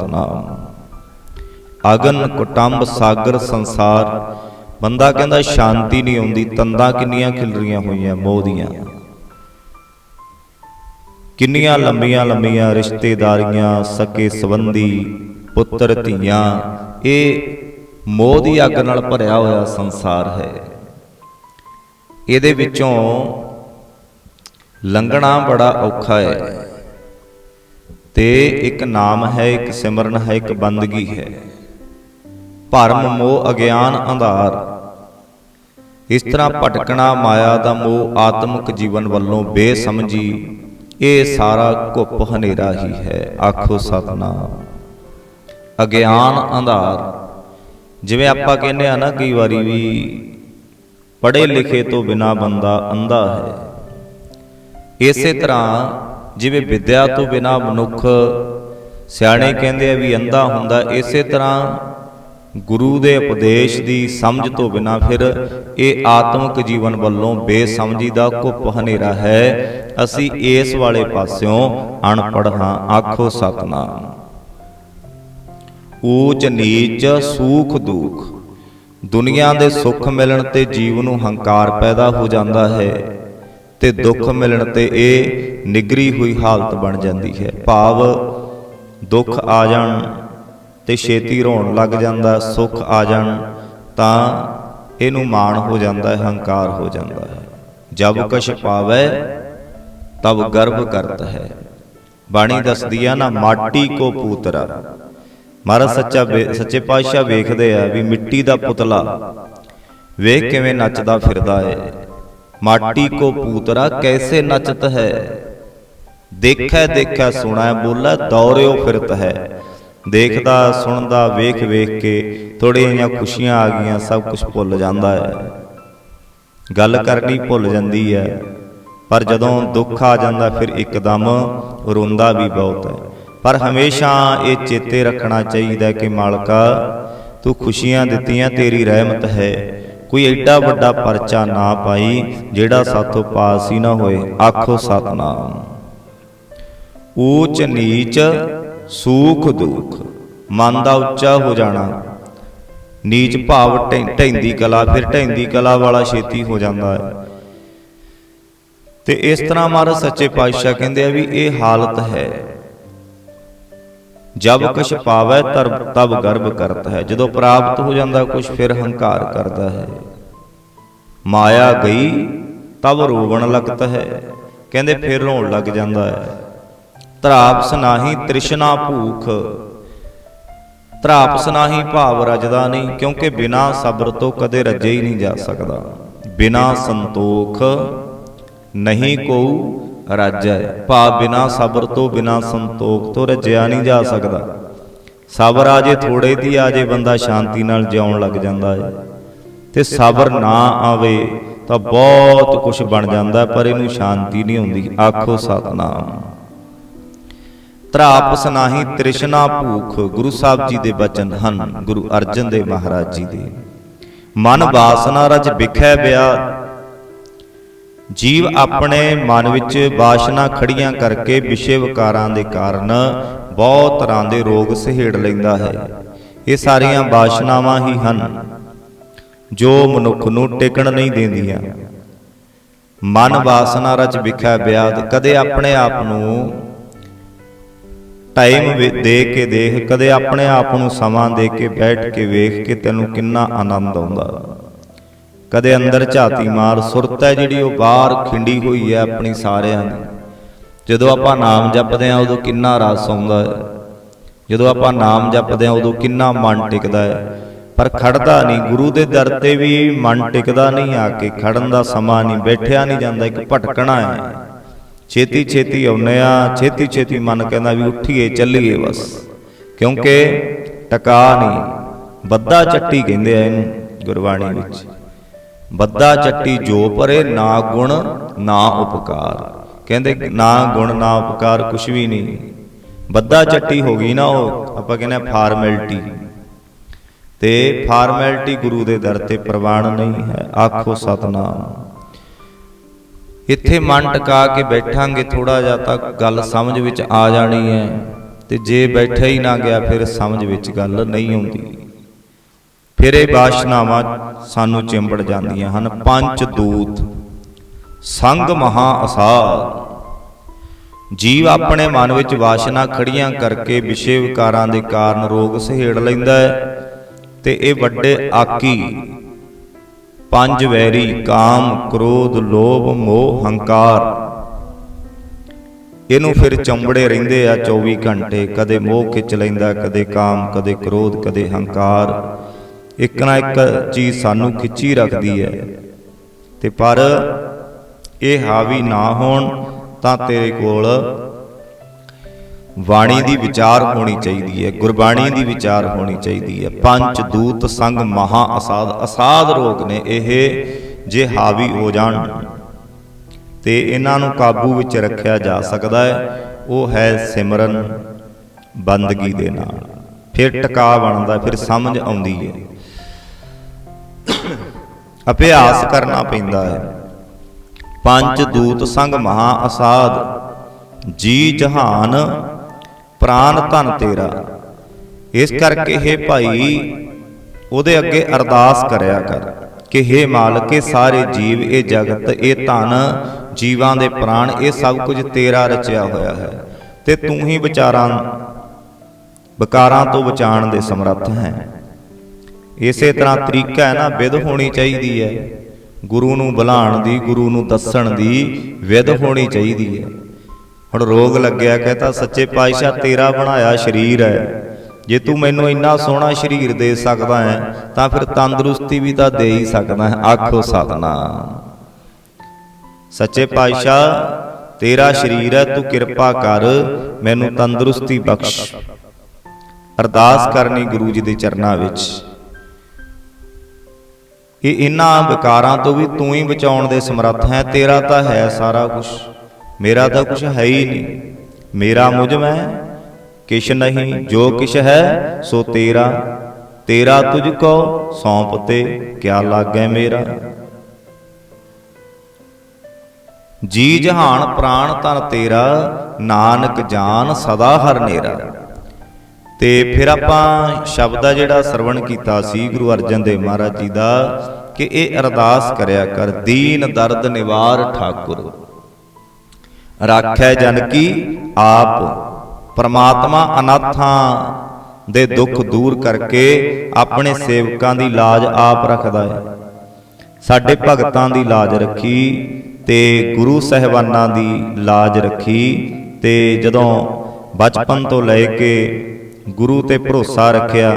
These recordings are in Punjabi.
ਸਤਨਾਮ ਅਗਨ ਕੁਟੰਬ ਸਾਗਰ ਸੰਸਾਰ। ਬੰਦਾ ਕਹਿੰਦਾ ਸ਼ਾਂਤੀ ਨਹੀਂ ਆਉਂਦੀ, ਤੰਦਾਂ ਕਿੰਨੀਆਂ ਖਿਲ ਹੋਈਆਂ ਮੋਹ ਦੀਆਂ। ਕਿੰਨੀਆਂ ਲੰਮੀਆਂ ਲੰਮੀਆਂ ਰਿਸ਼ਤੇਦਾਰੀਆਂ, ਸਕੇ ਸੰਬੰਧੀ, ਪੁੱਤਰ ਧੀਆਂ। ਇਹ ਮੋਹ ਦੀ ਅੱਗ ਨਾਲ ਭਰਿਆ ਹੋਇਆ ਸੰਸਾਰ ਹੈ। ਇਹਦੇ ਵਿੱਚੋਂ ਲੰਘਣਾ ਬੜਾ ਔਖਾ ਹੈ। ਤੇ ਇੱਕ ਨਾਮ ਹੈ, ਇੱਕ ਸਿਮਰਨ ਹੈ, ਇੱਕ ਬੰਦਗੀ ਹੈ। ਭਰਮ ਮੋਹ ਅਗਿਆਨ ਅੰਧਾਰ। ਇਸ ਤਰ੍ਹਾਂ ਭਟਕਣਾ ਮਾਇਆ ਦਾ ਮੋਹ ਆਤਮਿਕ ਜੀਵਨ ਵੱਲੋਂ ਬੇਸਮਝੀ, ਇਹ ਸਾਰਾ ਘੁੱਪ ਹਨੇਰਾ ਹੀ ਹੈ, ਆਖੋ ਸਤਨਾਮ। ਅਗਿਆਨ ਅੰਧਾਰ। ਜਿਵੇਂ ਆਪਾਂ ਕਹਿੰਦੇ ਆ ਨਾ, ਕਈ ਵਾਰੀ ਵੀ ਪੜ੍ਹੇ ਲਿਖੇ ਤੋਂ ਬਿਨਾ ਬੰਦਾ ਅੰਧਾ ਹੈ। ਇਸੇ ਤਰ੍ਹਾਂ ਜਿਵੇਂ ਵਿਦਿਆ ਤੋਂ ਬਿਨਾ ਮਨੁੱਖ ਸਿਆਣੇ ਕਹਿੰਦੇ ਆ ਵੀ ਅੰਧਾ ਹੁੰਦਾ, ਇਸੇ ਤਰ੍ਹਾਂ ਗੁਰੂ ਦੇ ਉਪਦੇਸ਼ ਦੀ ਸਮਝ ਤੋਂ ਬਿਨਾ ਫਿਰ ਇਹ ਆਤਮਿਕ ਜੀਵਨ ਵੱਲੋਂ ਬੇਸਮਝੀ ਦਾ ਘੁੱਪ ਹਨੇਰਾ ਹੈ। ਅਸੀਂ ਇਸ ਵਾਲੇ ਪਾਸਿਓਂ ਅਣਪੜ੍ਹ ਹਾਂ। ਆਖੋ ਸਤਨਾਮ। ਊਚ ਨੀਚ ਸੂਖ ਦੁਖ। ਦੁਨੀਆ ਦੇ ਸੁੱਖ ਮਿਲਣ ਤੇ ਜੀਵ ਨੂੰ ਹੰਕਾਰ ਪੈਦਾ ਹੋ ਜਾਂਦਾ ਹੈ ਤੇ ਦੁੱਖ ਮਿਲਣ ਤੇ ਇਹ ਨਿਗਰੀ ਹੋਈ ਹਾਲਤ ਬਣ ਜਾਂਦੀ ਹੈ। ਭਾਵ ਦੁੱਖ ਆ ਜਾਣ ਤੇ ਛੇਤੀ ਰੋਣ ਲੱਗ ਜਾਂਦਾ, ਸੁੱਖ ਆ ਜਾਣ ਤਾਂ ਇਹਨੂੰ ਮਾਣ ਹੋ ਜਾਂਦਾ ਹੈ ਹੰਕਾਰ ਹੋ ਜਾਂਦਾ ਹੈ। ਜਬ ਕਛ ਪਾਵੈ, ਤਬ ਗਰਭ ਕਰਤ ਹੈ। ਬਾਣੀ ਦੱਸਦੀ ਆ ਨਾ, ਮਾਟੀ ਕੋ ਪੂਤਰਾ। ਮਹਾਰਾਜ ਸੱਚਾ ਵੇ- ਸੱਚੇ ਪਾਤਸ਼ਾਹ ਵੇਖਦੇ ਆ ਵੀ ਮਿੱਟੀ ਦਾ ਪੁਤਲਾ ਵੇਖ ਕਿਵੇਂ ਨੱਚਦਾ ਫਿਰਦਾ ਹੈ। ਮਾਟੀ ਕੋ ਪੂਤਰਾ ਕੈਸੇ ਨੱਚਤ ਹੈ? ਦੇਖੈ ਦੇਖੈ ਸੁਣੈ ਬੋਲੇ ਦੌਰਿਓ ਫਿਰਤ ਹੈ। ਦੇਖਦਾ ਸੁਣਦਾ ਵੇਖ ਵੇਖ ਕੇ ਥੋੜੀਆਂ ਜਿਹੀਆਂ ਖੁਸ਼ੀਆਂ ਆ ਗਈਆਂ ਸਭ ਕੁਝ ਭੁੱਲ ਜਾਂਦਾ ਹੈ। ਗੱਲ ਕਰਨੀ ਭੁੱਲ ਜਾਂਦੀ ਹੈ। ਪਰ ਜਦੋਂ ਦੁੱਖ ਆ ਜਾਂਦਾ ਫਿਰ ਇੱਕਦਮ ਰੋਂਦਾ ਵੀ ਬਹੁਤ ਹੈ। ਪਰ ਹਮੇਸ਼ਾ ਇਹ ਚੇਤੇ ਰੱਖਣਾ ਚਾਹੀਦਾ ਕਿ ਮਾਲਕਾ ਤੂੰ ਖੁਸ਼ੀਆਂ ਦਿੱਤੀਆਂ ਤੇਰੀ ਰਹਿਮਤ ਹੈ। ਕੋਈ ਐਡਾ ਵੱਡਾ ਪਰਚਾ ਨਾ ਪਾਈ ਜਿਹੜਾ ਸਾਥੋਂ ਪਾਸ ਹੀ ਨਾ ਹੋਏ। ਆਖੋ ਸਤਨਾਮ। ਊਚ ਨੀਚ ਸੂਖ ਦੁਖ, ਮਨ ਦਾ ਉੱਚਾ ਹੋ ਜਾਣਾ। ਨੀਚ ਭਾਵ ਢਹਿ- ਢਹਿੰਦੀ ਕਲਾ, ਫਿਰ ਢਹਿੰਦੀ ਕਲਾ ਵਾਲਾ ਛੇਤੀ ਹੋ ਜਾਂਦਾ ਹੈ। ਤੇ ਇਸ ਤਰ੍ਹਾਂ ਮਹਾਰਾਜ ਸੱਚੇ ਪਾਤਸ਼ਾਹ ਕਹਿੰਦੇ ਆ ਵੀ ਇਹ ਹਾਲਤ ਹੈ। ਜਬ ਕੁਛ ਪਾਵੈ ਤਰ, ਤਬ ਗਰਭ ਕਰਤਾ ਹੈ। ਜਦੋਂ ਪ੍ਰਾਪਤ ਹੋ ਜਾਂਦਾ ਕੁਛ, ਫਿਰ ਹੰਕਾਰ ਕਰਦਾ ਹੈ। ਮਾਇਆ ਗਈ, ਤਬ ਰੋਵਣ ਲੱਗਦਾ ਹੈ। ਕਹਿੰਦੇ ਫਿਰ ਰੋਣ ਲੱਗ ਜਾਂਦਾ ਹੈ। ਤਰਾਪਸ ਨਾਹੀ ਤ੍ਰਿਸ਼ਨਾ ਭੂਖ। ਤਰਾਪਸ ਨਾਹੀ ਭਾਵ ਰਜਦਾ ਨਹੀਂ, ਕਿਉਂਕਿ ਬਿਨਾ ਸਬਰ ਤੋਂ ਕਦੇ ਰੱਜੇ ਹੀ ਨਹੀਂ ਜਾ ਸਕਦਾ। ਬਿਨਾ ਸੰਤੋਖ ਨਹੀਂ ਕੋ ਹੈ ਭਾਵ ਬਿਨਾ ਸਬਰ ਤੋਂ, ਬਿਨਾ ਸੰਤੋਖ ਤੋਂ ਰੱਜਿਆ ਨਹੀਂ ਜਾ ਸਕਦਾ। ਸਬਰ ਆ ਜੇ ਥੋੜੇ ਦੀ, ਆ ਜੇ ਬੰਦਾ ਸ਼ਾਂਤੀ ਨਾਲ ਜਿਉਣ ਲੱਗ ਜਾਂਦਾ ਹੈ। ਤੇ ਸਬਰ ਨਾ ਆਵੇ ਤਾਂ ਬਹੁਤ ਕੁਝ ਬਣ ਜਾਂਦਾ ਪਰ ਇਹਨੂੰ ਸ਼ਾਂਤੀ ਨਹੀਂ ਹੁੰਦੀ। ਆਖੋ ਸਤਨਾਮ। ਤਰਾਪਸ ਨਾਹੀ ਤ੍ਰਿਸ਼ਨਾ ਭੂਖ। ਗੁਰੂ ਸਾਹਿਬ ਜੀ ਦੇ ਬਚਨ ਹਨ ਗੁਰੂ ਅਰਜਨ ਦੇਵ ਮਹਾਰਾਜ ਜੀ ਦੇ। ਮਨ ਵਾਸਨਾ ਰਜ ਵਿਖੈ ਬਿਆ ਜੀਵ ਆਪਣੇ ਮਨ ਵਿੱਚ ਵਾਸ਼ਨਾ ਖੜੀਆਂ ਕਰਕੇ ਵਿਸ਼ੇ ਵਿਕਾਰਾਂ ਦੇ ਕਾਰਨ ਬਹੁਤ ਤਰ੍ਹਾਂ ਦੇ ਰੋਗ ਸਹੇੜ ਲੈਂਦਾ ਹੈ। ਇਹ ਸਾਰੀਆਂ ਵਾਸ਼ਨਾਵਾਂ ਹੀ ਹਨ। ਜੋ ਮਨੁੱਖ ਨੂੰ ਟਿਕਣ ਨਹੀਂ ਦਿੰਦੀਆਂ। ਮਨ ਵਾਸਨਾ ਰਚ ਵਿਖਿਆ ਬਿਆਦ ਕਦੇ ਆਪਣੇ ਆਪ ਨੂੰ ਟਾਈਮ ਦੇ ਕੇ ਦੇਖ, ਕਦੇ ਆਪਣੇ ਆਪ ਨੂੰ ਸਮਾਂ ਦੇ ਕੇ ਬੈਠ ਕੇ ਵੇਖ ਕੇ ਤੈਨੂੰ ਕਿੰਨਾ ਆਨੰਦ ਆਉਂਦਾ। ਕਦੇ ਅੰਦਰ ਝਾਤੀ ਮਾਰ, ਸੁਰਤ ਹੈ ਜਿਹੜੀ ਉਹ ਬਾਹਰ ਖਿੰਡੀ ਹੋਈ ਹੈ ਆਪਣੀ ਸਾਰਿਆਂ ਦੀ। ਜਦੋਂ ਆਪਾਂ ਨਾਮ ਜਪਦੇ ਆ ਉਦੋਂ ਕਿੰਨਾ ਰਸ ਆਉਂਦਾ ਹੈ। ਜਦੋਂ ਆਪਾਂ ਨਾਮ ਜਪਦੇ ਆ ਉਦੋਂ ਕਿੰਨਾ ਮਨ ਟਿਕਦਾ ਹੈ। ਪਰ ਖੜਦਾ ਨਹੀਂ, ਗੁਰੂ ਦੇ ਦਰ ਤੇ ਵੀ ਮਨ ਟਿਕਦਾ ਨਹੀਂ ਆ ਕੇ ਖੜਨ ਦਾ ਸਮਾਂ ਨਹੀਂ, ਬੈਠਿਆ ਨਹੀਂ ਜਾਂਦਾ, ਇੱਕ ਭਟਕਣਾ ਹੈ। ਛੇਤੀ ਛੇਤੀ ਆਉਨੇ ਆ ਛੇਤੀ ਛੇਤੀ ਮਨ ਕਹਿੰਦਾ ਵੀ ਉੱਠੀਏ, ਚੱਲੀਏ ਬਸ। ਕਿਉਂਕਿ ਟਕਾ ਨਹੀਂ ਬੱਦਾ ਚੱਟੀ ਕਹਿੰਦੇ ਆ ਇਹਨੂੰ ਗੁਰਬਾਣੀ ਵਿੱਚ। ਬੱਦਾ ਚੱਟੀ ਜੋ ਪਰੇ ਨਾ ਗੁਣ, ਨਾ ਉਪਕਾਰ। ਕਹਿੰਦੇ ਨਾ ਗੁਣ, ਨਾ ਉਪਕਾਰ ਕੁਛ ਵੀ ਨਹੀਂ। ਬੱਦਾ ਚੱਟੀ ਹੋ ਗਈ ਨਾ ਉਹ, ਆਪਾਂ ਕਹਿੰਦੇ ਆ ਫਾਰਮੈਲਿਟੀ। ਤੇ ਫਾਰਮੈਲਿਟੀ ਗੁਰੂ ਦੇ ਦਰ ਤੇ ਪ੍ਰਵਾਨ ਨਹੀਂ ਹੈ, ਆਖੋ ਸਤਨਾਮ। ਇੱਥੇ ਮਨ ਟਿਕਾ ਕੇ ਬੈਠਾਂਗੇ ਥੋੜਾ ਜਿਹਾ ਤਾਂ ਗੱਲ ਸਮਝ ਵਿੱਚ ਆ ਜਾਣੀ ਹੈ। ਤੇ ਜੇ ਬੈਠਾ ਹੀ ਨਾ ਗਿਆ ਫਿਰ ਸਮਝ ਵਿੱਚ ਗੱਲ ਨਹੀਂ ਆਉਂਦੀ। ਫਿਰ ਇਹ ਬਾਸ਼ਨਾਵਾਂ ਸਾਨੂੰ ਚਿੰਬੜ ਜਾਂਦੀਆਂ ਹਨ। ਪੰਜ ਦੂਤ। ਸੰਗ ਮਹਾ ਅਸਾਰ। ਜੀਵ ਆਪਣੇ ਮਨ ਵਿੱਚ ਵਾਸ਼ਨਾ ਖੜੀਆਂ ਕਰਕੇ ਵਿਸ਼ੇ ਵਿਕਾਰਾਂ ਦੇ ਕਾਰਨ ਰੋਗ ਸਹੇੜ ਲੈਂਦਾ ਹੈ। ਤੇ ਇਹ ਵੱਡੇ ਆਕੀ। ਪੰਜ ਵੈਰੀ ਕਾਮ, ਕ੍ਰੋਧ, ਲੋਭ, ਮੋਹ, ਹੰਕਾਰ। ਇਹਨੂੰ ਫਿਰ ਚੰਬੜੇ ਰਹਿੰਦੇ ਆ 24 ਘੰਟੇ। ਕਦੇ ਮੋਹ ਖਿੱਚ ਲੈਂਦਾ, ਕਦੇ ਕਾਮ, ਕਦੇ ਕ੍ਰੋਧ, ਕਦੇ ਹੰਕਾਰ। ਇੱਕ ਨਾ ਇੱਕ ਚੀਜ਼ ਸਾਨੂੰ ਖਿੱਚੀ ਰੱਖਦੀ ਹੈ। ਤੇ ਪਰ ਇਹ ਹਾਵੀ ਨਾ ਹੋਣ ਤਾਂ ਤੇਰੇ ਕੋਲ ਬਾਣੀ ਦੀ ਵਿਚਾਰ ਹੋਣੀ ਚਾਹੀਦੀ ਹੈ ਗੁਰਬਾਣੀ ਦੀ ਵਿਚਾਰ ਹੋਣੀ ਚਾਹੀਦੀ ਹੈ। ਪੰਜ ਦੂਤ ਸੰਗ ਮਹਾ ਅਸਾਧ ਅਸਾਧ ਰੋਗ ਨੇ ਇਹ ਜੇ ਹਾਵੀ ਹੋ ਜਾਣ। ਤੇ ਇਹਨਾਂ ਨੂੰ ਕਾਬੂ ਵਿੱਚ ਰੱਖਿਆ ਜਾ ਸਕਦਾ ਹੈ। ਉਹ ਹੈ ਸਿਮਰਨ ਬੰਦਗੀ ਦੇ ਨਾਲ। ਫਿਰ ਟਿਕਾ ਬਣਦਾ ਫਿਰ ਸਮਝ ਆਉਂਦੀ ਹੈ। ਅਭਿਆਸ ਕਰਨਾ ਪੈਂਦਾ ਹੈ। ਪੰਜ ਦੂਤ ਸੰਗ ਮਹਾ ਅਸਾਧ ਜੀ ਜਹਾਨ ਪ੍ਰਾਨ ਧਨ ਤੇਰਾ। ਇਸ ਕਰਕੇ हे ਭਾਈ, ਉਹਦੇ ਅੱਗੇ ਅਰਦਾਸ ਕਰਿਆ ਕਰ ਕਿ हे ਮਾਲਕ, ਇਹ ਸਾਰੇ ਜੀਵ, ਇਹ ਜਗਤ, ਇਹ ਧਨ, ਜੀਵਾਂ ਦੇ ਪ੍ਰਾਣ, ਇਹ ਸਭ ਕੁਝ ਤੇਰਾ ਰਚਿਆ ਹੋਇਆ ਹੈ ਤੇ ਤੂੰ ਹੀ ਵਿਚਾਰਾਂ, ਵਿਕਾਰਾਂ ਤੋਂ ਬਚਾਉਣ ਦੇ ਸਮਰੱਥ ਹੈ। ਇਸੇ ਤਰ੍ਹਾਂ ਤਰੀਕਾ ਹੈ ਨਾ ਵਿਧ ਹੋਣੀ ਚਾਹੀਦੀ ਹੈ। ਗੁਰੂ ਨੂੰ ਬੁਲਾਉਣ ਦੀ, ਗੁਰੂ ਨੂੰ ਦੱਸਣ ਦੀ ਵਿਧ ਹੋਣੀ ਚਾਹੀਦੀ ਹੈ। ਹੁਣ ਰੋਗ ਲੱਗਿਆ ਕਹਤਾ ਸੱਚੇ ਪਾਤਸ਼ਾਹ ਤੇਰਾ ਬਣਾਇਆ ਸਰੀਰ ਹੈ। ਜੇ ਤੂੰ ਮੈਨੂੰ ਇੰਨਾ ਸੋਹਣਾ ਸਰੀਰ ਦੇ ਸਕਦਾ ਹੈ, ਤਾਂ ਫਿਰ ਤੰਦਰੁਸਤੀ ਵੀ ਤਾਂ ਦੇ ਹੀ ਸਕਦਾ ਹੈ, ਆਖੋ ਸਤਨਾਮ। ਸੱਚੇ ਪਾਤਸ਼ਾਹ, ਤੇਰਾ ਸਰੀਰ ਹੈ, ਤੂੰ ਕਿਰਪਾ ਕਰ, ਮੈਨੂੰ ਤੰਦਰੁਸਤੀ ਬਖਸ਼। ਅਰਦਾਸ ਕਰਨੀ ਗੁਰੂ ਜੀ ਦੇ ਚਰਨਾਂ ਵਿੱਚ। ਇਹ ਇਹਨਾਂ ਵਿਕਾਰਾਂ ਤੋਂ ਵੀ ਤੂੰ ਹੀ ਬਚਾਉਣ ਦੇ ਸਮਰੱਥ ਹੈ, ਤੇਰਾ ਤਾਂ ਹੈ ਸਾਰਾ ਕੁਝ ਮੇਰਾ ਤਾਂ ਕੁਝ ਹੈ ਹੀ ਨਹੀਂ। ਮੇਰਾ ਮੁਝ ਮੈਂ ਕਿਛ ਨਹੀਂ। ਜੋ ਕਿਛ ਹੈ ਸੋ ਤੇਰਾ। ਤੇਰਾ। ਤੁਝ ਕੋ ਸੌਂਪ ਤੇ ਕਿਆ ਲਾਗੈ ਮੇਰਾ। ਜੀ ਜਹਾਨ ਪ੍ਰਾਣ ਧਨ ਤੇਰਾ ਨਾਨਕ ਜਾਨ ਸਦਾ ਹਰ ਨੇਰਾ। ਤੇ ਫਿਰ ਆਪਾਂ ਸ਼ਬਦ ਆ ਜਿਹੜਾ ਸਰਵਣ ਕੀਤਾ ਸੀ ਗੁਰੂ ਅਰਜਨ ਦੇਵ ਮਹਾਰਾਜ ਜੀ ਦਾ ਕਿ ਇਹ ਅਰਦਾਸ ਕਰਿਆ ਕਰ ਦੀਨ ਦਰਦ ਨਿਵਾਰ ਠਾਕੁਰ। ਰਾਖੈ ਜਨ ਕੀ? ਆਪ ਪਰਮਾਤਮਾ ਅਨਾਥਾਂ ਦੇ ਦੁੱਖ ਦੂਰ ਕਰਕੇ ਆਪਣੇ ਸੇਵਕਾਂ ਦੀ ਲਾਜ ਆਪ ਰੱਖਦਾ ਹੈ। ਸਾਡੇ ਭਗਤਾਂ ਦੀ ਲਾਜ ਰੱਖੀ ਤੇ ਗੁਰੂ ਸਹਿਬਾਨਾਂ ਦੀ ਲਾਜ ਰੱਖੀ ਤੇ ਜਦੋਂ ਬਚਪਨ ਤੋਂ ਲੈ ਕੇ ਗੁਰੂ ਤੇ ਭਰੋਸਾ ਰੱਖਿਆ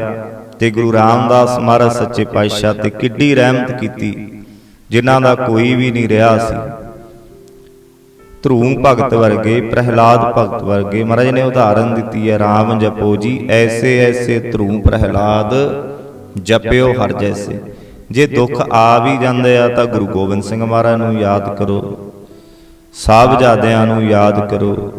ਤੇ ਗੁਰੂ ਰਾਮਦਾਸ ਮਹਾਰਾਜ ਸੱਚੇ ਪਾਤਸ਼ਾਹ ਤੇ ਕਿੱਡੀ ਰਹਿਮਤ ਕੀਤੀ, ਜਿਨ੍ਹਾਂ ਦਾ ਕੋਈ ਵੀ ਨਹੀਂ ਰਿਹਾ ਸੀ। ਧਰੂਮ ਭਗਤ ਵਰਗੇ ਪ੍ਰਹਿਲਾਦ ਭਗਤ ਵਰਗੇ। ਮਹਾਰਾਜ ਨੇ ਉਦਾਹਰਨ ਦਿੱਤੀ ਹੈ RAM ਜਪੋ ਜੀ ਐਸੇ ਐਸੇ ਧਰੂਮ ਪ੍ਰਹਿਲਾਦ ਜਪਿਓ ਹਰ ਜੈਸੇ। ਜੇ ਦੁੱਖ ਆ ਵੀ ਜਾਂਦੇ ਆ ਤਾਂ ਗੁਰੂ ਗੋਬਿੰਦ ਸਿੰਘ ਮਹਾਰਾਜ ਨੂੰ ਯਾਦ ਕਰੋ। ਸਾਹਿਬਜ਼ਾਦਿਆਂ ਨੂੰ ਯਾਦ ਕਰੋ।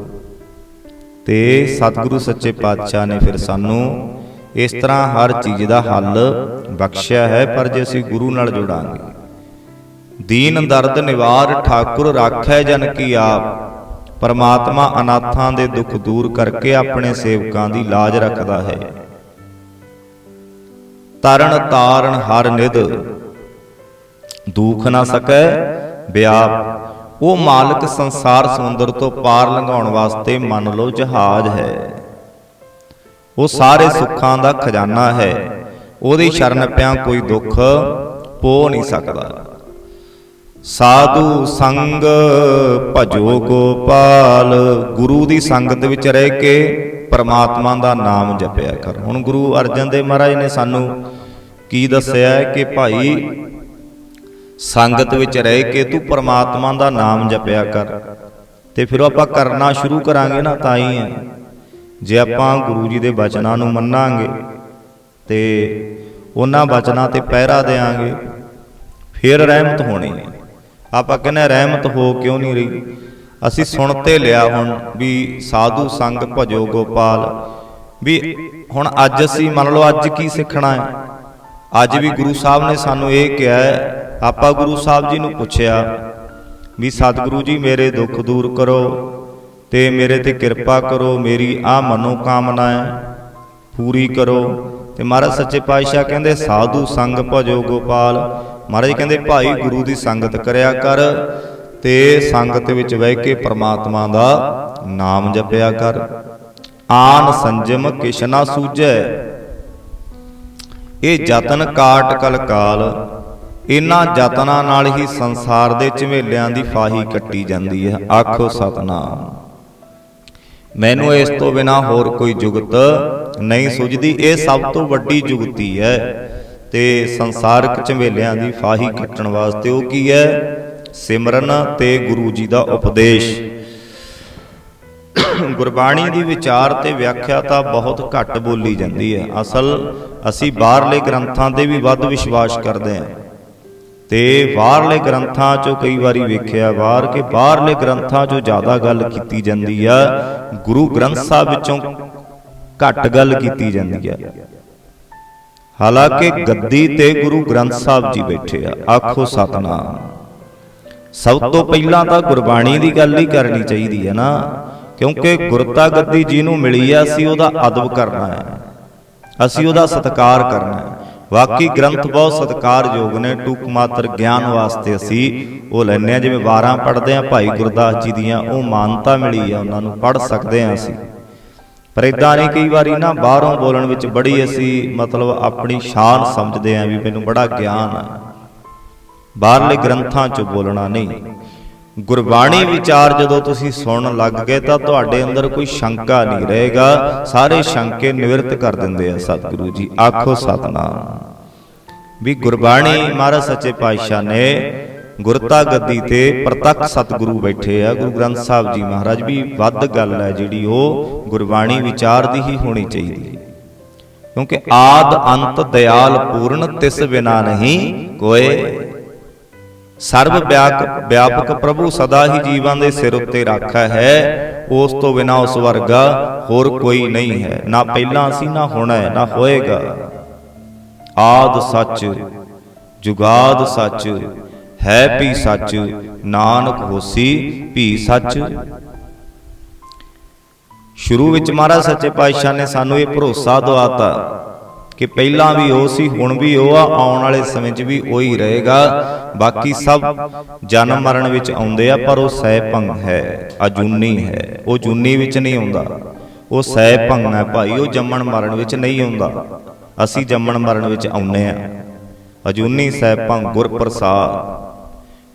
ਤੇ ਸਤਿਗੁਰੂ ਸੱਚੇ ਪਾਤਸ਼ਾਹ ਨੇ ਫਿਰ ਸਾਨੂੰ ਇਸ ਤਰ੍ਹਾਂ ਹਰ ਚੀਜ਼ ਦਾ ਹੱਲ ਬਖਸ਼ਿਆ ਹੈ ਪਰ ਜੇ ਅਸੀਂ ਗੁਰੂ ਨਾਲ ਜੁੜਾਂਗੇ ਦੀਨ ਦਰਦ ਨਿਵਾਰ ਠਾਕੁਰ ਰਾਖੈ ਜਨ ਕੀ ਆਪ। ਪਰਮਾਤਮਾ ਅਨਾਥਾਂ ਦੇ ਦੁੱਖ ਦੂਰ ਕਰਕੇ ਆਪਣੇ ਸੇਵਕਾਂ ਦੀ ਲਾਜ ਰੱਖਦਾ ਹੈ। ਤਰਨ ਤਾਰਨ ਹਰ ਨਿਧ। ਦੁੱਖ ਨਾ ਸਕੈ ਵਿਆਪ ਉਹ ਮਾਲਕ ਸੰਸਾਰ ਸਮੁੰਦਰ ਤੋਂ ਪਾਰ ਲੰਘਾਉਣ ਵਾਸਤੇ ਮੰਨ ਲਓ ਜਹਾਜ਼ ਹੈ। ਉਹ ਸਾਰੇ ਸੁੱਖਾਂ ਦਾ ਖਜ਼ਾਨਾ ਹੈ। ਉਹਦੀ ਸ਼ਰਨ ਪਿਆ ਕੋਈ ਦੁੱਖ ਪੋ ਨਹੀਂ ਸਕਦਾ। ਸਾਧੂ ਸੰਗ ਭਜੋ ਗੋਪਾਲ, ਗੁਰੂ ਦੀ ਸੰਗਤ ਵਿੱਚ ਰਹਿ ਕੇ ਪਰਮਾਤਮਾ ਦਾ ਨਾਮ ਜਪਿਆ ਕਰ। ਹੁਣ ਗੁਰੂ ਅਰਜਨ ਦੇਵ ਮਹਾਰਾਜ ਨੇ ਸਾਨੂੰ ਕੀ ਦੱਸਿਆ ਕਿ ਭਾਈ, ਸੰਗਤ ਵਿੱਚ ਰਹਿ ਕੇ ਤੂੰ ਪਰਮਾਤਮਾ ਦਾ ਨਾਮ ਜਪਿਆ ਕਰ। ਤੇ ਫਿਰ ਆਪਾਂ ਕਰਨਾ ਸ਼ੁਰੂ ਕਰਾਂਗੇ ਨਾ, ਤਾਂ ਹੀ ਹੈ। ਜੇ ਆਪਾਂ ਗੁਰੂ ਜੀ ਦੇ ਬਚਨਾਂ ਨੂੰ ਮੰਨਾਂਗੇ ਤੇ ਉਹਨਾਂ ਬਚਨਾਂ ਤੇ ਪਹਿਰਾ ਦੇਾਂਗੇ ਫਿਰ ਰਹਿਮਤ ਹੋਣੀ ਹੈ। ਆਪਾਂ ਕਹਿੰਦੇ ਰਹਿਮਤ ਹੋ ਕਿਉਂ ਨਹੀਂ ਰਹੀ? ਅਸੀਂ ਸੁਣ ਤੇ ਲਿਆ ਹੁਣ ਵੀ ਸਾਧੂ ਸੰਗ ਭਜੋ ਗੋਪਾਲ, ਵੀ ਹੁਣ ਅੱਜ ਅਸੀਂ ਮੰਨ ਲਓ ਅੱਜ ਕੀ ਸਿੱਖਣਾ ਹੈ? ਅੱਜ ਵੀ ਗੁਰੂ ਸਾਹਿਬ ਨੇ ਸਾਨੂੰ ਇਹ ਕਿਹਾ ਆਪਾਂ ਗੁਰੂ ਸਾਹਿਬ ਜੀ ਨੂੰ ਪੁੱਛਿਆ ਵੀ ਸਤਿਗੁਰੂ ਜੀ ਮੇਰੇ ਦੁੱਖ ਦੂਰ ਕਰੋ ਤੇ ਮੇਰੇ ਤੇ ਕਿਰਪਾ ਕਰੋ, ਮੇਰੀ ਆ ਮਨੋ ਕਾਮਨਾ ਹੈ, ਪੂਰੀ ਕਰੋ। ਤੇ ਮਹਾਰਾਜ ਸੱਚੇ ਪਾਤਸ਼ਾਹ ਕਹਿੰਦੇ, ਸਾਧੂ ਸੰਗ ਭਜੋ ਗੋਪਾਲ। ਮਹਾਰਾਜ ਕਹਿੰਦੇ, ਭਾਈ ਗੁਰੂ ਦੀ ਸੰਗਤ ਕਰਿਆ ਕਰ ਤੇ ਸੰਗਤ ਵਿੱਚ ਬਹਿ ਕੇ ਪ੍ਰਮਾਤਮਾ ਦਾ ਨਾਮ ਜਪਿਆ ਕਰ। ਆਨ ਸੰਜਮ ਕਿਸ਼ਨਾ ਸੂਜੈ ਇਹ ਯਤਨ ਕਾਟ ਕਲਕਾਲ ਇਹਨਾਂ ਯਤਨਾਂ ਨਾਲ ਹੀ ਸੰਸਾਰ ਦੇ ਝਮੇਲਿਆਂ ਦੀ ਫਾਹੀ ਕੱਟੀ ਜਾਂਦੀ ਹੈ। ਆਖੋ ਸਤਨਾਮ। ਮੈਨੂੰ ਇਸ ਤੋਂ ਬਿਨਾ ਹੋਰ ਕੋਈ ਜੁਗਤ ਨਹੀਂ ਸੁਝਦੀ ਇਹ ਸਭ ਤੋਂ ਵੱਡੀ ਜੁਗਤੀ ਹੈ। ਤੇ ਸੰਸਾਰਿਕ ਝਮੇਲਿਆਂ ਦੀ ਫਾਹੀ ਕੱਟਣ ਵਾਸਤੇ ਉਹ ਕੀ ਹੈ? ਸਿਮਰਨ ਤੇ ਗੁਰੂ ਜੀ ਦਾ ਉਪਦੇਸ਼। ਗੁਰਬਾਣੀ ਦੀ ਵਿਚਾਰ ਤੇ ਵਿਆਖਿਆ ਤਾਂ ਬਹੁਤ ਘੱਟ ਬੋਲੀ ਜਾਂਦੀ ਹੈ। ਅਸਲ ਅਸੀਂ ਬਾਹਰਲੇ ਗ੍ਰੰਥਾਂ ਤੇ ਵੀ ਵੱਧ ਵਿਸ਼ਵਾਸ ਕਰਦੇ ਹਾਂ। ਤੇ ਬਾਹਰਲੇ ਗ੍ਰੰਥਾਂ 'ਚੋਂ ਕਈ ਵਾਰੀ ਵੇਖਿਆ ਬਾਹਰ ਕਿ ਬਾਹਰਲੇ ਗ੍ਰੰਥਾਂ 'ਚੋਂ ਜ਼ਿਆਦਾ ਗੱਲ ਕੀਤੀ ਜਾਂਦੀ ਆ। ਗੁਰੂ ਗ੍ਰੰਥ ਸਾਹਿਬ ਵਿੱਚੋਂ ਘੱਟ ਗੱਲ ਕੀਤੀ ਜਾਂਦੀ ਆ ਹਾਲਾਂਕਿ ਗੱਦੀ ਤੇ ਗੁਰੂ ਗ੍ਰੰਥ ਸਾਹਿਬ ਜੀ ਬੈਠੇ ਆ। ਆਖੋ ਸਤਨਾਮ। ਸਭ ਤੋਂ ਪਹਿਲਾਂ ਤਾਂ ਗੁਰਬਾਣੀ ਦੀ ਗੱਲ ਹੀ ਕਰਨੀ ਚਾਹੀਦੀ ਹੈ ਨਾ। ਕਿਉਂਕਿ ਗੁਰਤਾ ਗੱਦੀ ਜਿਹਨੂੰ ਮਿਲੀ ਆ ਅਸੀਂ ਉਹਦਾ ਅਦਬ ਕਰਨਾ ਹੈ। ਅਸੀਂ ਉਹਦਾ ਸਤਿਕਾਰ ਕਰਨਾ ਹੈ। ਵਾਕਈ ਗ੍ਰੰਥ ਬਹੁਤ ਸਤਿਕਾਰਯੋਗ ਨੇ। ਟੂਕ ਮਾਤਰ ਗਿਆਨ ਵਾਸਤੇ ਅਸੀਂ ਉਹ ਲੈਣੇ ਆ ਜਿਵੇਂ 12 ਪੜ੍ਹਦੇ ਆ ਭਾਈ ਗੁਰਦਾਸ ਜੀ ਦੀਆਂ ਉਹ ਮਾਨਤਾ ਮਿਲੀ ਆ ਉਹਨਾਂ ਨੂੰ ਪੜ੍ਹ ਸਕਦੇ ਆ ਅਸੀਂ। ਪਰ ਇਦਾਂ ਨਹੀਂ, ਕਈ ਵਾਰੀ ਨਾ ਬਾਹਰੋਂ ਬੋਲਣ ਵਿੱਚ ਬੜੀ ਅਸੀਂ ਮਤਲਬ ਆਪਣੀ ਸ਼ਾਨ ਸਮਝਦੇ ਆ ਵੀ ਮੈਨੂੰ ਬੜਾ ਗਿਆਨ ਆ। ਬਾਹਰਲੇ ਗ੍ਰੰਥਾਂ 'ਚ ਬੋਲਣਾ ਨਹੀਂ। ਗੁਰਬਾਣੀ ਵਿਚਾਰ ਜਦੋਂ ਤੁਸੀਂ ਸੁਣਨ ਲੱਗ ਗਏ ਤਾਂ ਤੁਹਾਡੇ ਅੰਦਰ ਕੋਈ ਸ਼ੰਕਾ ਨਹੀਂ ਰਹੇਗਾ। ਸਾਰੇ ਸ਼ੰਕੇ ਨਿਵਰਤ ਕਰ ਦਿੰਦੇ ਆ ਸਤਿਗੁਰੂ ਜੀ। ਆਖੋ ਸਤਨਾਮ। ਵੀ ਗੁਰਬਾਣੀ ਮਹਾਰਾਜ ਸੱਚੇ ਪਾਤਸ਼ਾਹ ਨੇ ਗੁਰਤਾ ਗੱਦੀ ਤੇ ਪ੍ਰਤੱਖ ਸਤਿਗੁਰੂ ਬੈਠੇ ਆ। ਗੁਰੂ ਗ੍ਰੰਥ ਸਾਹਿਬ ਜੀ ਮਹਾਰਾਜ ਵੀ ਵੱਧ ਗੱਲ ਹੈ ਜਿਹੜੀ ਉਹ ਗੁਰਬਾਣੀ ਵਿਚਾਰ ਦੀ ਹੀ ਹੋਣੀ ਚਾਹੀਦੀ ਹੈ। ਕਿਉਂਕਿ ਆਦ ਅੰਤ ਦਿਆਲ ਪੂਰਨ ਤਿਸ ਬਿਨਾ ਨਹੀਂ ਕੋਏ। ਸਰਬ ਵਿਆਪਕ ਵਿਆਪਕ ਪ੍ਰਭੂ ਸਦਾ ਹੀ ਜੀਵਾਂ ਦੇ ਸਿਰ ਉੱਤੇ ਰਾਖਾ ਹੈ। ਉਸ ਤੋਂ ਬਿਨਾ ਉਸ ਵਰਗਾ ਹੋਰ ਕੋਈ ਨਹੀਂ ਹੈ। ਨਾ ਪਹਿਲਾਂ ਸੀ, ਨਾ ਹੋਣਾ ਹੈ, ਨਾ ਹੋਏਗਾ। ਆਦ ਸੱਚ, ਜੁਗਾਦ ਸੱਚ ਹੈ ਭੀ ਸੱਚ, ਨਾਨਕ ਹੋਸੀ ਭੀ ਸੱਚ। ਸ਼ੁਰੂ ਵਿੱਚ ਮਹਾਰਾਜ ਸੱਚੇ ਪਾਤਸ਼ਾਹ ਨੇ ਸਾਨੂੰ ਇਹ ਭਰੋਸਾ ਦਵਾਤਾ ਕਿ ਪਹਿਲਾਂ ਵੀ ਉਹ ਸੀ, ਹੁਣ ਵੀ ਉਹ ਆ, ਆਉਣ ਵਾਲੇ ਸਮੇਂ 'ਚ ਵੀ ਉਹ ਹੀ ਰਹੇਗਾ। ਬਾਕੀ ਸਭ ਜਨਮ ਮਰਨ ਵਿੱਚ ਆਉਂਦੇ ਆ, ਪਰ ਉਹ ਸਹਿ ਭੰਗ ਹੈ, ਅਜੂਨੀ ਹੈ। ਉਹ ਜੂਨੀ ਵਿੱਚ ਨਹੀਂ ਆਉਂਦਾ। ਉਹ ਸਹਿ ਭੰਗ ਹੈ ਭਾਈ, ਉਹ ਜੰਮਣ ਮਰਨ ਵਿੱਚ ਨਹੀਂ ਆਉਂਦਾ। ਅਸੀਂ ਜੰਮਣ ਮਰਨ ਵਿੱਚ ਆਉਨੇ ਆ। ਅਜੂਨੀ ਸਹਿ ਭੰਗ ਗੁਰ ਪ੍ਰਸਾਦ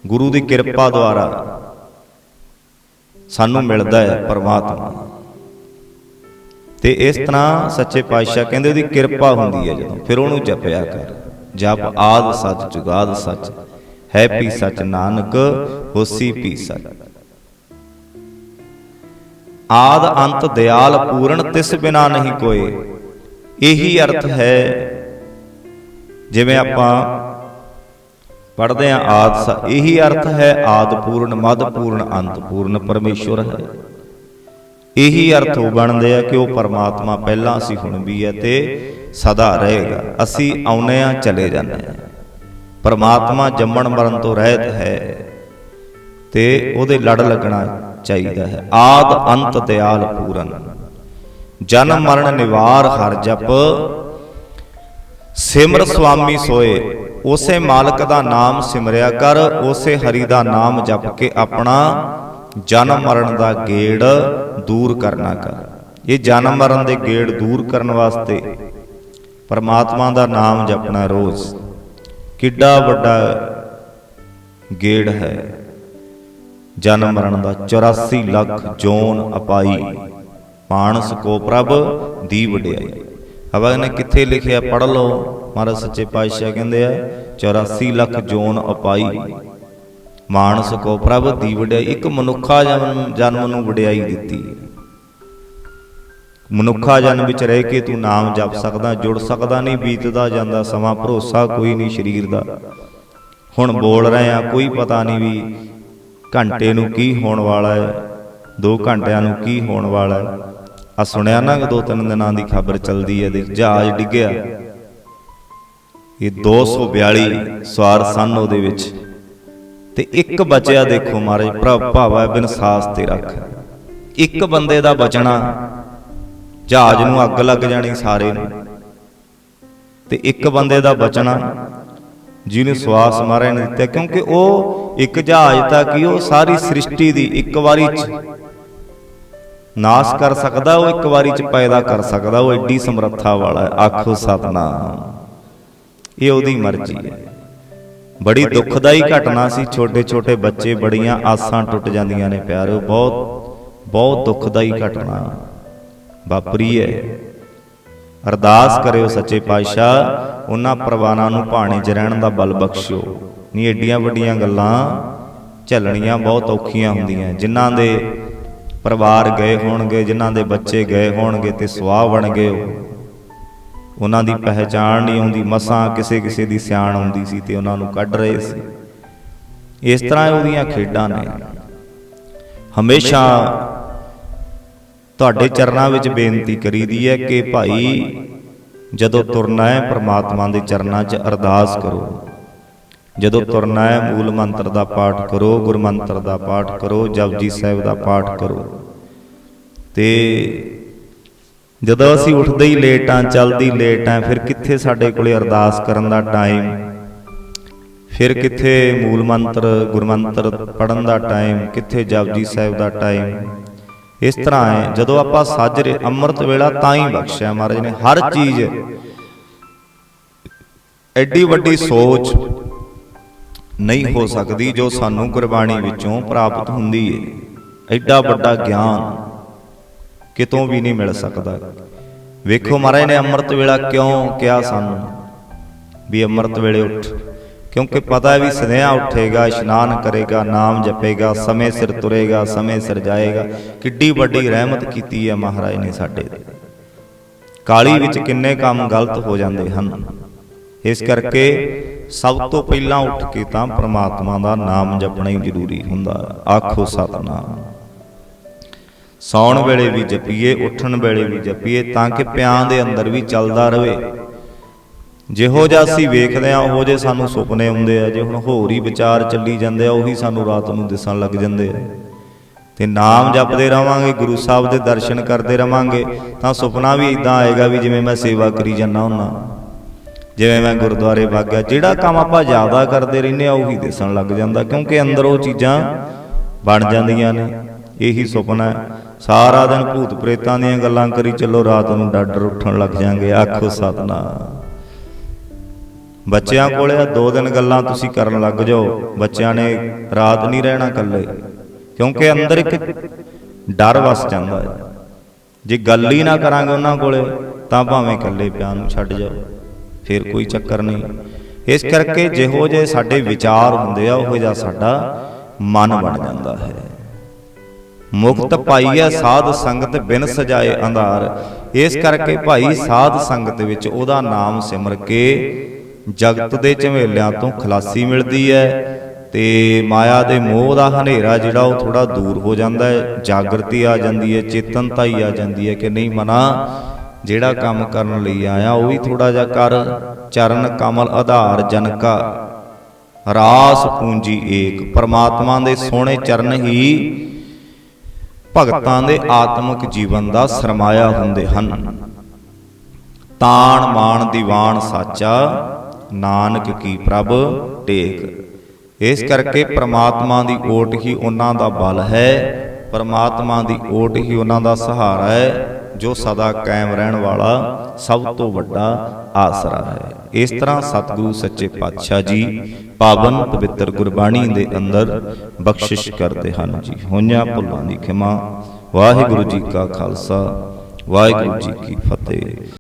ਗੁਰੂ ਦੀ ਕਿਰਪਾ ਦੁਆਰਾ ਸਾਨੂੰ ਮਿਲਦਾ ਹੈ ਪਰਮਾਤਮਾ। ਤੇ ਇਸ ਤਰ੍ਹਾਂ ਸੱਚੇ ਪਾਤਸ਼ਾਹ ਕਹਿੰਦੇ ਉਹਦੀ ਕਿਰਪਾ ਹੁੰਦੀ ਹੈ ਜਦੋਂ ਫਿਰ ਉਹਨੂੰ ਜਪਿਆ ਕਰ। ਜਪ ਆਦ ਸੱਚ, ਜੁਗਾਦ ਸੱਚ, ਹੈ ਪੀ ਸੱਚ ਨਾਨਕ, ਹੋਸੀ ਪੀ ਸੱਚ। ਆਦ ਅੰਤ ਦਿਆਲ ਪੂਰਨ ਤਿਸ ਬਿਨਾ ਨਹੀਂ ਕੋਏ ਇਹੀ ਅਰਥ ਹੈ ਜਿਵੇਂ ਆਪਾਂ ਪੜ੍ਹਦੇ ਆ ਆਦ ਸ- ਇਹੀ ਅਰਥ ਹੈ ਆਦ ਪੂਰਨ ਮਦ ਪੂਰਨ ਅੰਤ ਪੂਰਨ ਪਰਮੇਸ਼ਵਰ ਹੈ। ਇਹੀ ਅਰਥ ਉਹ ਬਣਦੇ ਆ ਕਿ ਉਹ ਪਰਮਾਤਮਾ ਪਹਿਲਾਂ ਸੀ ਹੁਣ ਵੀ ਹੈ ਤੇ ਸਦਾ ਰਹੇਗਾ। ਅਸੀਂ ਆਉਨੇ ਆ ਚਲੇ ਜਾਂਦੇ ਆ ਪਰਮਾਤਮਾ ਜੰਮਣ ਮਰਨ ਤੋਂ ਰਹਿਤ ਹੈ ਤੇ ਉਹਦੇ ਲੜ ਲੱਗਣਾ ਚਾਹੀਦਾ ਹੈ। ਆਦ ਅੰਤ ਦਿਆਲ ਪੂਰਨ। ਜਨਮ ਮਰਨ ਨਿਵਾਰ ਹਰ ਜਪ। ਸਿਮਰ ਸੁਆਮੀ ਸੋਏ। ਉਸੇ ਮਾਲਕ ਦਾ ਨਾਮ ਸਿਮਰਿਆ ਕਰ, ਉਸੇ ਹਰੀ ਦਾ ਨਾਮ ਜਪ ਕੇ ਆਪਣਾ ਜਨਮ ਮਰਨ ਦਾ ਗੇੜ ਦੂਰ ਕਰਨਾ ਕਰ। ਇਹ ਜਨਮ ਮਰਨ ਦੇ ਗੇੜ ਦੂਰ ਕਰਨ ਵਾਸਤੇ ਪਰਮਾਤਮਾ ਦਾ ਨਾਮ ਜਪਣਾ ਰੋਜ਼। ਕਿੱਡਾ ਵੱਡਾ ਗੇੜ ਹੈ। ਜਨਮ ਮਰਨ ਦਾ 84 ਲੱਖ ਜੋਨ ਅਪਾਈ। ਮਾਨਸ ਕੋ ਪ੍ਰਭ ਦੀ ਵਡਿਆਈ ਹਵਾ ਨੇ ਕਿੱਥੇ ਲਿਖਿਆ ਪੜ ਲਓ। ਮਹਾਰਾਜ ਸੱਚੇ ਪਾਤਸ਼ਾਹ ਕਹਿੰਦੇ ਆ 84 ਲੱਖ ਜੋਨ ਅਪਾਈ। ਮਾਨਸ ਕੋ ਪ੍ਰਭ ਦੀ ਵਡਿਆਈ, ਇੱਕ ਮਨੁੱਖਾ ਜਨਮ ਜਨਮ ਨੂੰ ਵਡਿਆਈ ਦਿੱਤੀ। ਮਨੁੱਖਾ ਜਨਮ ਵਿੱਚ ਰਹਿ ਕੇ ਤੂੰ ਨਾਮ ਜਪ ਸਕਦਾ, ਜੁੜ ਸਕਦਾ ਨਹੀਂ, ਬੀਤਦਾ ਜਾਂਦਾ ਸਮਾਂ, ਭਰੋਸਾ ਕੋਈ ਨਹੀਂ ਸਰੀਰ ਦਾ। ਹੁਣ ਬੋਲ ਰਹੇ ਆ, ਕੋਈ ਪਤਾ ਨਹੀਂ ਵੀ ਘੰਟੇ ਨੂੰ ਕੀ ਹੋਣ ਵਾਲਾ ਹੈ 2 ਘੰਟਿਆਂ ਨੂੰ ਕੀ ਹੋਣ ਵਾਲਾ ਹੈ। ਆ ਸੁਣਿਆ ਨਾ ਦੋ ਤਿੰਨ ਦਿਨਾਂ ਦੀ ਖਬਰ ਚੱਲਦੀ ਹੈ ਦੇਖ ਜਹਾਜ਼ ਡਿੱਗਿਆ। ਇਹ 242 ਸਵਾਰ ਸਨ ਉਹਦੇ ਵਿੱਚ। ਤੇ ਇੱਕ ਬਚਿਆ ਦੇਖੋ ਮਹਾਰਾਜ ਪ੍ਰਭ ਭਾਵਾ ਬਿਨ ਸਾਸ ਤੇ ਰੱਖ। ਇੱਕ ਬੰਦੇ ਦਾ ਬਚਣਾ, ਜਹਾਜ਼ ਨੂੰ ਅੱਗ ਲੱਗ ਜਾਣੀ ਸਾਰੇ ਨੂੰ। ਤੇ ਇੱਕ ਬੰਦੇ ਦਾ ਬਚਣਾ, ਜਿਹਨੂੰ ਸਵਾਸ ਮਹਾਰਾਜ ਨੇ ਦਿੱਤਾ, ਕਿਉਂਕਿ ਉਹ ਇੱਕ ਜਹਾਜ਼ ਤੱਕ ਹੀ ਉਹ ਸਾਰੀ ਸ੍ਰਿਸ਼ਟੀ ਦੀ ਇੱਕ ਵਾਰੀ ਚ ਨਾਸ ਕਰ ਸਕਦਾ ਉਹ ਇੱਕ ਵਾਰੀ ਚ ਪੈਦਾ ਕਰ ਸਕਦਾ, ਉਹ ਐਡੀ ਸਮਰੱਥਾ ਵਾਲਾ ਹੈ। ਆਖੋ ਸਤਨਾਮ। ਇਹ ਉਹਦੀ ਮਰਜ਼ੀ ਹੈ। ਬੜੀ ਦੁਖਦਾਈ ਘਟਨਾ ਸੀ ਛੋਟੇ ਛੋਟੇ ਬੱਚੇ ਬੜੀਆਂ ਆਸਾਂ ਟੁੱਟ ਜਾਂਦੀਆਂ ਨੇ ਪਿਆਰਿਓ ਬਹੁਤ ਬਹੁਤ ਦੁਖਦਾਈ ਘਟਨਾ। ਵਾਪਰੀ ਹੈ। ਅਰਦਾਸ ਕਰਿਓ ਸੱਚੇ ਪਾਤਸ਼ਾਹ, ਉਹਨਾਂ ਪਰਵਾਨਾਂ ਨੂੰ ਭਾਣੇ 'ਚ ਰਹਿਣ ਦਾ ਬਲ ਬਖਸ਼ਿਓ। ਨਹੀਂ ਏਡੀਆਂ ਵੱਡੀਆਂ ਗੱਲਾਂ ਝੱਲਣੀਆਂ ਬਹੁਤ ਔਖੀਆਂ ਹੁੰਦੀਆਂ। ਜਿਨ੍ਹਾਂ ਦੇ ਪਰਿਵਾਰ ਗਏ ਹੋਣਗੇ, ਜਿਨ੍ਹਾਂ ਦੇ ਬੱਚੇ ਗਏ ਹੋਣਗੇ ਤੇ ਸੁਆਹ ਬਣ ਗਏ ਉਹਨਾਂ ਦੀ ਪਹਿਚਾਣ ਨਹੀਂ ਹੁੰਦੀ, ਮਸਾਂ ਕਿਸੇ ਕਿਸੇ ਦੀ ਸਿਆਣ ਹੁੰਦੀ ਸੀ ਤੇ ਉਹਨਾਂ ਨੂੰ ਕੱਢ ਰਹੇ ਸੀ। ਇਸ ਤਰ੍ਹਾਂ ਉਹਦੀਆਂ ਖੇਡਾਂ ਨੇ। ਹਮੇਸ਼ਾ ਤੁਹਾਡੇ ਚਰਨਾਂ ਵਿੱਚ ਬੇਨਤੀ ਕਰੀਦੀ ਹੈ ਕਿ ਭਾਈ, ਜਦੋਂ ਤੁਰਨਾ ਹੈ, ਪ੍ਰਮਾਤਮਾ ਦੇ ਚਰਨਾਂ 'ਚ ਅਰਦਾਸ ਕਰੋ। ਜਦੋਂ ਤੁਰਨਾ ਹੈ, ਮੂਲ ਮੰਤਰ ਦਾ ਪਾਠ ਕਰੋ ਗੁਰਮੰਤਰ ਦਾ ਪਾਠ ਕਰੋ ਜਪਜੀ ਸਾਹਿਬ ਦਾ ਪਾਠ ਕਰੋ। ਤੇ ਜਦੋਂ ਅਸੀਂ ਉੱਠਦੇ ਹੀ ਲੇਟ ਆਂ ਚੱਲਦੀ ਲੇਟ ਆਂ ਫਿਰ ਕਿੱਥੇ ਸਾਡੇ ਕੋਲੇ ਅਰਦਾਸ ਕਰਨ ਦਾ ਟਾਈਮ ਫਿਰ ਕਿੱਥੇ ਮੂਲ ਮੰਤਰ ਗੁਰਮੰਤਰ ਪੜਨ ਦਾ ਟਾਈਮ ਕਿੱਥੇ ਜਪਜੀ ਸਾਹਿਬ ਦਾ ਟਾਈਮ ਇਸ ਤਰ੍ਹਾਂ ਹੈ, ਜਦੋਂ ਆਪਾਂ ਸਾਜਰੇ ਅੰਮ੍ਰਿਤ ਵੇਲਾ ਤਾਂ ਹੀ ਬਖਸ਼ਿਆ ਮਹਾਰਾਜ ਨੇ, ਹਰ ਚੀਜ਼ ਐਡੀ ਵੱਡੀ ਸੋਚ ਨਹੀਂ ਹੋ ਸਕਦੀ ਜੋ ਸਾਨੂੰ ਗੁਰਬਾਣੀ ਵਿੱਚੋਂ ਪ੍ਰਾਪਤ ਹੁੰਦੀ ਹੈ ਐਡਾ ਵੱਡਾ ਗਿਆਨ ਕਿਤੋਂ ਵੀ ਨਹੀਂ ਮਿਲ ਸਕਦਾ। ਵੇਖੋ ਮਹਾਰਾਜ ਨੇ ਅੰਮ੍ਰਿਤ ਵੇਲਾ ਕਿਉਂ ਕਿਹਾ ਸਾਨੂੰ? ਵੀ ਅੰਮ੍ਰਿਤ ਵੇਲੇ ਉੱਠ। ਕਿਉਂਕਿ ਪਤਾ ਹੈ ਵੀ ਸਨੇਹਾ ਉੱਠੇਗਾ ਇਸ਼ਨਾਨ ਕਰੇਗਾ ਨਾਮ ਜਪੇਗਾ ਸਮੇਂ ਸਿਰ ਤੁਰੇਗਾ ਸਮੇਂ ਸਿਰ ਜਾਏਗਾ। ਕਿੱਡੀ ਵੱਡੀ ਰਹਿਮਤ ਕੀਤੀ ਹੈ ਮਹਾਰਾਜ ਨੇ ਸਾਡੇ ਤੇ। ਕਾਲੀ ਵਿੱਚ ਕਿੰਨੇ ਕੰਮ ਗਲਤ ਹੋ ਜਾਂਦੇ ਹਨ? ਇਸ ਕਰਕੇ ਸਭ ਤੋਂ ਪਹਿਲਾਂ ਉੱਠ ਕੇ ਤਾਂ ਪ੍ਰਮਾਤਮਾ ਦਾ ਨਾਮ ਜਪਣਾ ਹੀ ਜ਼ਰੂਰੀ ਹੁੰਦਾ। ਆਖੋ ਸਤਨਾਮ। ਸੌਣ ਵੇਲੇ ਵੀ ਜਪੀਏ, ਉੱਠਣ ਵੇਲੇ ਵੀ ਜਪੀਏ, ਤਾਂ ਕਿ ਪਿਆਂ ਦੇ ਅੰਦਰ ਵੀ ਚੱਲਦਾ ਰਹੇ ਜਿਹੋ ਜਿਹਾ ਅਸੀਂ ਵੇਖਦੇ ਆ ਉਹੋ ਜੇ ਸਾਨੂੰ ਸੁਪਨੇ ਆਉਂਦੇ ਆ। ਜੇ ਹੁਣ ਹੋਰ ਹੀ ਵਿਚਾਰ ਚੱਲੀ ਜਾਂਦੇ ਆ, ਉਹੀ ਸਾਨੂੰ ਰਾਤ ਨੂੰ ਦਿਸਣ ਲੱਗ ਜਾਂਦੇ ਆ। ਤੇ ਨਾਮ ਜਪਦੇ ਰਵਾਂਗੇ, ਗੁਰੂ ਸਾਹਿਬ ਦੇ ਦਰਸ਼ਨ ਕਰਦੇ ਰਵਾਂਗੇ, ਤਾਂ ਸੁਪਨਾ ਵੀ ਇਦਾਂ ਆਏਗਾ ਵੀ ਜਿਵੇਂ ਮੈਂ ਸੇਵਾ ਕਰੀ ਜਾਂਦਾ ਹੁੰਨਾ ਜਿਵੇਂ ਮੈਂ ਗੁਰਦੁਆਰੇ ਵਾਗਿਆ, ਜਿਹੜਾ ਕੰਮ ਆਪਾਂ ਜ਼ਿਆਦਾ ਕਰਦੇ ਰਹਿੰਦੇ ਆ, ਉਹੀ ਦਿਸਣ ਲੱਗ ਜਾਂਦਾ, ਕਿਉਂਕਿ ਅੰਦਰ ਉਹ ਚੀਜ਼ਾਂ ਬਣ ਜਾਂਦੀਆਂ ਨੇ। ਇਹੀ ਸੁਪਨਾ ਸਾਰਾ ਦਿਨ ਭੂਤ ਪ੍ਰੇਤਾਂ ਦੀਆਂ ਗੱਲਾਂ ਕਰੀ ਚੱਲੋ, ਰਾਤ ਨੂੰ ਡਾਡਰ ਉੱਠਣ ਲੱਗ ਜਾਾਂਗੇ। ਆਖੋ ਸਤਨਾਮ। ਬੱਚਿਆਂ ਕੋਲੇ ਆ, ਦੋ ਦਿਨ ਗੱਲਾਂ ਤੁਸੀਂ ਕਰਨ ਲੱਗ ਜਾਓ। ਬੱਚਿਆਂ ਨੇ ਰਾਤ ਨਹੀਂ ਰਹਿਣਾ ਇਕੱਲੇ। ਕਿਉਂਕਿ ਅੰਦਰ ਇੱਕ ਡਰ ਵਸ ਜਾਂਦਾ ਹੈ। ਜੇ ਗੱਲ ਹੀ ਨਾ ਕਰਾਂਗੇ ਉਹਨਾਂ ਕੋਲੇ, ਤਾਂ ਭਾਵੇਂ ਇਕੱਲੇ ਪਿਆਂ ਨੂੰ ਛੱਡ ਜਾਓ। ਫਿਰ ਕੋਈ ਚੱਕਰ ਨਹੀਂ। ਇਸ ਕਰਕੇ ਜਿਹੋ ਜੇ ਸਾਡੇ ਵਿਚਾਰ ਹੁੰਦੇ ਆ ਉਹੋ ਜਿਹਾ ਸਾਡਾ ਮਨ ਬਣ ਜਾਂਦਾ ਹੈ। ਮੁਕਤ ਪਾਈਐ ਸਾਧ ਸੰਗਤ ਬਿਨ ਸਜਾਏ ਅੰਧਾਰ। ਇਸ ਕਰਕੇ ਭਾਈ ਸਾਧ ਸੰਗਤ ਵਿੱਚ ਉਹਦਾ ਨਾਮ ਸਿਮਰ ਕੇ ਜਗਤ ਦੇ ਝਮੇਲਿਆਂ ਤੋਂ ਖਲਾਸੀ ਮਿਲਦੀ ਹੈ ਤੇ ਮਾਇਆ ਦੇ ਮੋਹ ਦਾ ਹਨੇਰਾ ਜਿਹੜਾ ਉਹ ਥੋੜਾ ਦੂਰ ਹੋ। ਜਾਂਦਾ ਹੈ। ਜਾਗਰਤੀ ਆ ਜਾਂਦੀ ਹੈ ਚੇਤਨਤਾ ਹੀ ਆ ਜਾਂਦੀ ਹੈ ਕਿ ਨਹੀਂ ਮਨਾ। ਜਿਹੜਾ ਕੰਮ ਕਰਨ ਲਈ ਆਇਆ ਉਹ ਵੀ ਥੋੜਾ ਜਿਹਾ ਕਰ। ਚਰਨ ਕਮਲ ਆਧਾਰ ਜਨਕਾ। ਰਾਸ ਪੂੰਜੀ ਏਕ। ਪਰਮਾਤਮਾ ਦੇ ਸੋਹਣੇ ਚਰਨ ਹੀ ਭਗਤਾਂ ਦੇ ਆਤਮਿਕ ਜੀਵਨ ਦਾ ਸਰਮਾਇਆ ਹੁੰਦੇ ਹਨ। ਤਾਣ ਮਾਣ ਦੀਵਾਨ ਸਾਚਾ। ਨਾਨਕ ਕੀ ਪ੍ਰਭ ਟੇਕ। ਇਸ ਕਰਕੇ ਪ੍ਰਮਾਤਮਾ ਦੀ ਓਟ ਹੀ ਉਹਨਾਂ ਦਾ ਬਲ ਹੈ। ਪ੍ਰਮਾਤਮਾ ਦੀ ਓਟ ਹੀ ਉਹਨਾਂ ਦਾ ਸਹਾਰਾ ਹੈ। ਜੋ ਸਦਾ ਕਾਇਮ ਰਹਿਣ ਵਾਲਾ ਸਭ ਤੋਂ ਵੱਡਾ ਆਸਰਾ ਹੈ। ਇਸ ਤਰ੍ਹਾਂ ਸਤਿਗੁਰੂ ਸੱਚੇ ਪਾਤਸ਼ਾਹ ਜੀ ਪਾਵਨ ਪਵਿੱਤਰ ਗੁਰਬਾਣੀ ਦੇ ਅੰਦਰ ਬਖਸ਼ਿਸ਼ ਕਰਦੇ ਹਨ ਜੀ। ਹੋਈਆਂ ਭੁੱਲਾਂ ਦੀ ਖਿਮਾ। ਵਾਹਿਗੁਰੂ ਜੀ ਕਾ ਖਾਲਸਾ, ਵਾਹਿਗੁਰੂ ਜੀ ਕੀ ਫਤਿਹ।